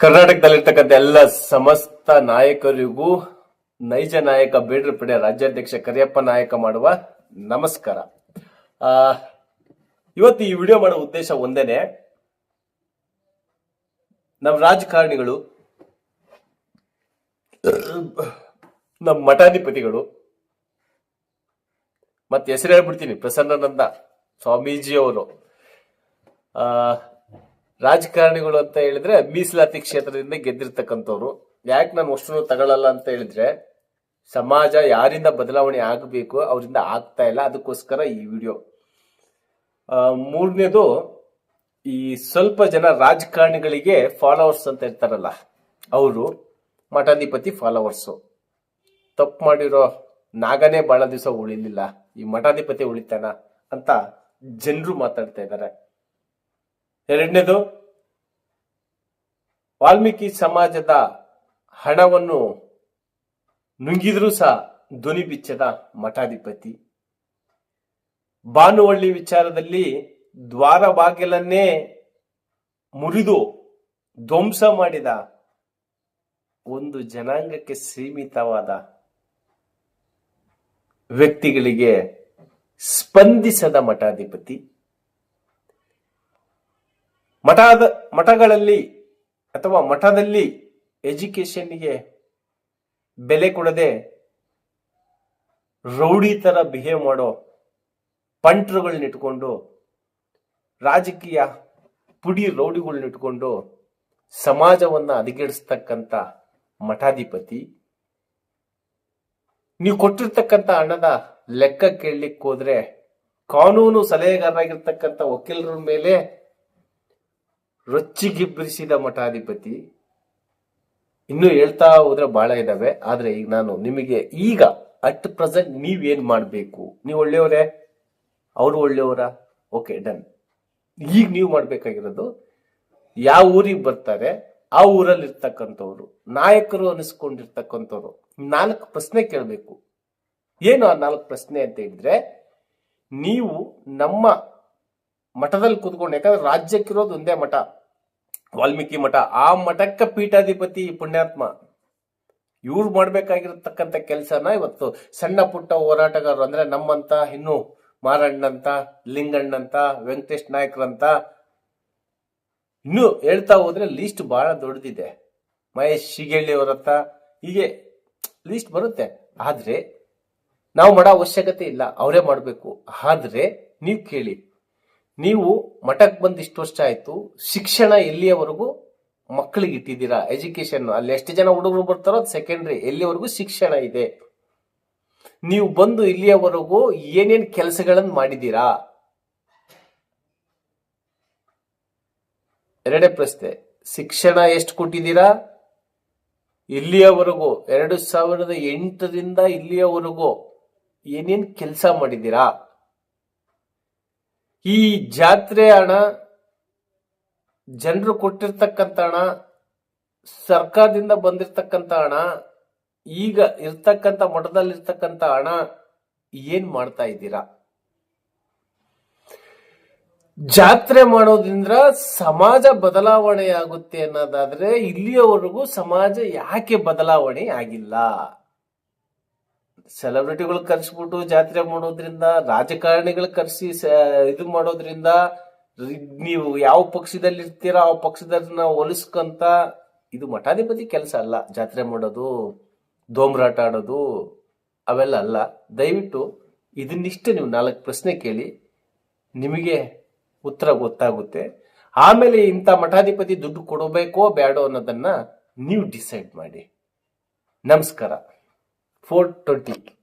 ಕರ್ನಾಟಕದಲ್ಲಿರ್ತಕ್ಕಂಥ ಎಲ್ಲ ಸಮಸ್ತ ನಾಯಕರಿಗೂ ನೈಜ ನಾಯಕ ಬೇಡ್ರ ಪಡೆ ರಾಜ್ಯಾಧ್ಯಕ್ಷ ಕರಿಯಪ್ಪ ನಾಯಕ ಮಾಡುವ ನಮಸ್ಕಾರ. ಆ, ಇವತ್ತು ಈ ವಿಡಿಯೋ ಮಾಡೋ ಉದ್ದೇಶ ಒಂದೇನೆ ನಮ್ಮ ರಾಜಕಾರಣಿಗಳು ನಮ್ಮ ಮಠಾಧಿಪತಿಗಳು ಮತ್ತೆ ಹೆಸರು ಹೇಳ್ಬಿಡ್ತೀನಿ ಪ್ರಸನ್ನಾನಂದ ಸ್ವಾಮೀಜಿಯವರು. ಆ ರಾಜಕಾರಣಿಗಳು ಅಂತ ಹೇಳಿದ್ರೆ ಮೀಸಲಾತಿ ಕ್ಷೇತ್ರದಿಂದ ಗೆದ್ದಿರ್ತಕ್ಕಂಥವ್ರು. ಯಾಕೆ ನಾನು ಅಷ್ಟು ತಗೊಳ್ಳಲ್ಲ ಅಂತ ಹೇಳಿದ್ರೆ, ಸಮಾಜ ಯಾರಿಂದ ಬದಲಾವಣೆ ಆಗಬೇಕು, ಅವರಿಂದ ಆಗ್ತಾ ಇಲ್ಲ, ಅದಕ್ಕೋಸ್ಕರ ಈ ವಿಡಿಯೋ. ಮೂರನೇದು, ಈ ಸ್ವಲ್ಪ ಜನ ರಾಜಕಾರಣಿಗಳಿಗೆ ಫಾಲೋವರ್ಸ್ ಅಂತ ಇರ್ತಾರಲ್ಲ, ಅವರು ಮಠಾಧಿಪತಿ ಫಾಲೋವರ್ಸು ತಪ್ಪು ಮಾಡಿರೋ ನಾಗನೇ ಬಹಳ ದಿವಸ ಉಳಿಲಿಲ್ಲ, ಈ ಮಠಾಧಿಪತಿ ಉಳಿತಾನ ಅಂತ ಜನರು ಮಾತಾಡ್ತಾ ಇದ್ದಾರೆ. ಎರಡನೇದು ವಾಲ್ಮೀಕಿ ಸಮಾಜದ ಹಣವನ್ನು ನುಂಗಿದ್ರೂ ಸಹ ಧ್ವನಿ ಬಿಚ್ಚದ ಮಠಾಧಿಪತಿ. ಭಾನುವಳ್ಳಿ ವಿಚಾರದಲ್ಲಿ ದ್ವಾರ ಬಾಗಿಲನ್ನೇ ಮುರಿದು ಧ್ವಂಸ ಮಾಡಿದ ಒಂದು ಜನಾಂಗಕ್ಕೆ ಸೀಮಿತವಾದ ವ್ಯಕ್ತಿಗಳಿಗೆ ಸ್ಪಂದಿಸದ ಮಠಾಧಿಪತಿ. ಮಠದ ಮಠಗಳಲ್ಲಿ ಅಥವಾ ಮಠದಲ್ಲಿ ಎಜುಕೇಶನ್ಗೆ ಬೆಲೆ ಕೊಡದೆ ರೌಡಿ ತರ ಬಿಹೇವ್ ಮಾಡೋ ಇಟ್ಕೊಂಡು, ರಾಜಕೀಯ ಪುಡಿ ರೌಡಿಗಳನ್ನ ಇಟ್ಕೊಂಡು ಸಮಾಜವನ್ನ ಹದಗೆಡಿಸ್ತಕ್ಕಂಥ ಮಠಾಧಿಪತಿ. ನೀವು ಕೊಟ್ಟಿರ್ತಕ್ಕಂಥ ಹಣದ ಲೆಕ್ಕ ಕೇಳಲಿಕ್ಕೆ ಹೋದ್ರೆ ಕಾನೂನು ಸಲಹೆಗಾರರಾಗಿರ್ತಕ್ಕಂಥ ವಕೀಲರ ಮೇಲೆ ರೊಚ್ಚಿಗಿಬ್ಬರಿಸಿದ ಮಠಾಧಿಪತಿ. ಇನ್ನು ಹೇಳ್ತಾ ಹೋದ್ರೆ ಬಹಳ ಇದಾವೆ, ಆದ್ರೆ ಈಗ ನಾನು ನಿಮಗೆ ಈಗ ಅಟ್ ಪ್ರೆಸೆಂಟ್ ನೀವೇನ್ ಮಾಡಬೇಕು? ನೀವು ಒಳ್ಳೆಯವರೇ? ಅವರು ಒಳ್ಳೆಯವರ? ಓಕೆ ಡನ್ ಈಗ ನೀವು ಮಾಡಬೇಕಾಗಿರೋದು, ಯಾವ ಊರಿಗೆ ಬರ್ತಾರೆ, ಆ ಊರಲ್ಲಿ ಇರ್ತಕ್ಕಂಥವ್ರು ನಾಯಕರು ಅನಿಸ್ಕೊಂಡಿರ್ತಕ್ಕಂಥವ್ರು ನಾಲ್ಕು ಪ್ರಶ್ನೆ ಕೇಳಬೇಕು. ಏನು ಆ ನಾಲ್ಕು ಪ್ರಶ್ನೆ ಅಂತ ಹೇಳಿದ್ರೆ, ನೀವು ನಮ್ಮ ಮಠದಲ್ಲಿ ಕೂತ್ಕೊಂಡು, ಯಾಕಂದ್ರೆ ರಾಜ್ಯಕ್ಕಿರೋದು ಒಂದೇ ಮಠ. ವಾಲ್ಮೀಕಿ ಮಠ, ಆ ಮಠಕ್ಕೆ ಪೀಠಾಧಿಪತಿ ಪುಣ್ಯಾತ್ಮ. ಇವ್ರು ಮಾಡ್ಬೇಕಾಗಿರತಕ್ಕಂಥ ಕೆಲಸನ ಇವತ್ತು ಸಣ್ಣ ಪುಟ್ಟ ಹೋರಾಟಗಾರರು ಅಂದ್ರೆ ನಮ್ಮಂತ, ಇನ್ನು ಮಾರಣ್ಣಂತ, ಲಿಂಗಣ್ಣಂತ, ವೆಂಕಟೇಶ್ ನಾಯಕ್ರಂತ, ಇನ್ನು ಹೇಳ್ತಾ ಹೋದ್ರೆ ಲೀಸ್ಟ್ ಬಹಳ ದೊಡ್ಡದಿದೆ. ಮಹೇಶ್ ಶಿಗೇಳಿ ಅವರತ್ತ ಹೀಗೆ ಲೀಸ್ಟ್ ಬರುತ್ತೆ. ಆದ್ರೆ ನಾವು ಮಾಡೋ ಅವಶ್ಯಕತೆ ಇಲ್ಲ, ಅವರೇ ಮಾಡಬೇಕು. ಆದ್ರೆ ನೀವು ಕೇಳಿ. ನೀವು ಮಠಕ್ಕೆ ಬಂದು ಇಷ್ಟು ವರ್ಷ ಆಯ್ತು, ಶಿಕ್ಷಣ ಎಲ್ಲಿಯವರೆಗೂ ಮಕ್ಕಳಿಗೆ ಇಟ್ಟಿದ್ದೀರಾ? ಎಜುಕೇಶನ್ ಅಲ್ಲಿ ಎಷ್ಟು ಜನ ಹುಡುಗರು ಬರ್ತಾರೋ ಅದು ಸೆಕೆಂಡ್ರಿ ಎಲ್ಲಿಯವರೆಗೂ ಶಿಕ್ಷಣ ಇದೆ? ನೀವು ಬಂದು ಇಲ್ಲಿಯವರೆಗೂ ಏನೇನ್ ಕೆಲಸಗಳನ್ನು ಮಾಡಿದ್ದೀರಾ? ಎರಡೇ ಪ್ರಶ್ನೆ, ಶಿಕ್ಷಣ ಎಷ್ಟು ಕೊಟ್ಟಿದ್ದೀರಾ? ಇಲ್ಲಿಯವರೆಗೂ, ಎರಡು ಸಾವಿರದ ಎಂಟರಿಂದ ಇಲ್ಲಿಯವರೆಗೂ ಏನೇನ್ ಕೆಲಸ ಮಾಡಿದ್ದೀರಾ? ಈ ಜಾತ್ರೆ ಹಣ ಜನರು ಕೊಟ್ಟಿರ್ತಕ್ಕಂಥ ಹಣ, ಸರ್ಕಾರದಿಂದ ಬಂದಿರ್ತಕ್ಕಂಥ ಹಣ, ಈಗ ಇರ್ತಕ್ಕಂಥ ಮಠದಲ್ಲಿರ್ತಕ್ಕಂಥ ಹಣ ಏನ್ ಮಾಡ್ತಾ ಇದ್ದೀರಾ? ಜಾತ್ರೆ ಮಾಡೋದ್ರಿಂದ ಸಮಾಜ ಬದಲಾವಣೆ ಆಗುತ್ತೆ ಅನ್ನೋದಾದ್ರೆ ಇಲ್ಲಿಯವರೆಗೂ ಸಮಾಜ ಯಾಕೆ ಬದಲಾವಣೆ ಆಗಿಲ್ಲ? ಸೆಲೆಬ್ರಿಟಿಗಳು ಕರ್ಸ್ಬಿಟ್ಟು ಜಾತ್ರೆ ಮಾಡೋದ್ರಿಂದ, ರಾಜಕಾರಣಿಗಳು ಕರ್ಸಿ ಇದು ಮಾಡೋದ್ರಿಂದ ನೀವು ಯಾವ ಪಕ್ಷದಲ್ಲಿ ಇರ್ತೀರಾ ಆ ಪಕ್ಷದನ್ನ ಹೋಲಿಸ್ಕೊಂತ ಇದು ಮಠಾಧಿಪತಿ ಕೆಲಸ ಅಲ್ಲ. ಜಾತ್ರೆ ಮಾಡೋದು ದೋಮ್ರಾಟ ಆಡೋದು, ಅವೆಲ್ಲ ಅಲ್ಲ. ದಯವಿಟ್ಟು ಇದನ್ನಿಷ್ಟೇ ನೀವು ನಾಲ್ಕು ಪ್ರಶ್ನೆ ಕೇಳಿ, ನಿಮಗೆ ಉತ್ತರ ಗೊತ್ತಾಗುತ್ತೆ. ಆಮೇಲೆ ಇಂಥ ಮಠಾಧಿಪತಿ ದುಡ್ಡು ಕೊಡಬೇಕೋ ಬೇಡೋ ಅನ್ನೋದನ್ನ ನೀವು ಡಿಸೈಡ್ ಮಾಡಿ. ನಮಸ್ಕಾರ. 4.30